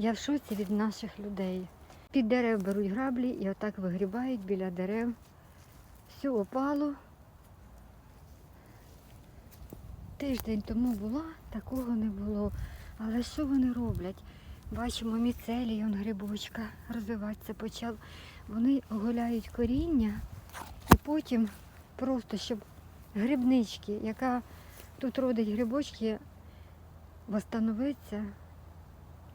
Я в шоці від наших людей. Під дерев беруть граблі і отак вигрібають біля дерев. Все опало. Тиждень тому була, такого не було. Але що вони роблять? Бачимо міцелій, он грибочка розвиватися почав. Вони оголяють коріння і потім просто, щоб грибнички, яка тут родить грибочки, восстановиться,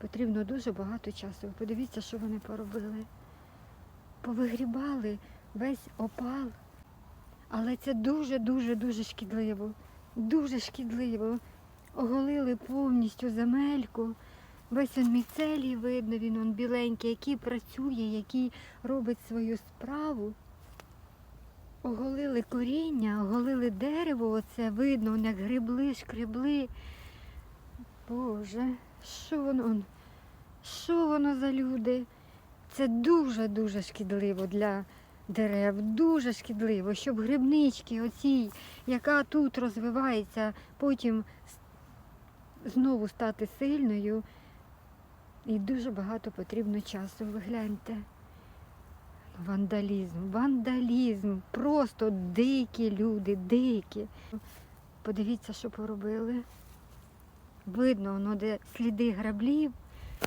потрібно дуже багато часу. Подивіться, що вони поробили. Повигрібали весь опал. Але це дуже-дуже дуже шкідливо. Дуже шкідливо. Оголили повністю земельку. Весь он міцелій видно, він он біленький, який працює, який робить свою справу. Оголили коріння, оголили дерево, оце видно, як грибли, шкребли. Боже, що воно? Що воно за люди? Це дуже-дуже шкідливо для дерев, дуже шкідливо, щоб грибнички оцій, яка тут розвивається, потім знову стати сильною. І дуже багато потрібно часу. Ви гляньте. Вандалізм, вандалізм, просто дикі люди, дикі. Подивіться, що поробили. Видно, воно де сліди граблів,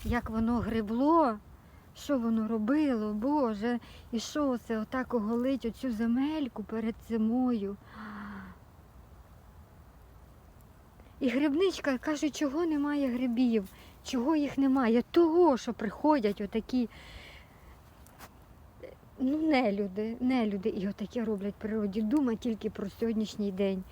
як воно грибло, що воно робило, Боже, і що це отак оголить оцю земельку перед зимою. І грибничка каже, чого немає грибів, чого їх немає? Того, що приходять отакі ну, нелюди, нелюди і отаке роблять природі. Дума тільки про сьогоднішній день.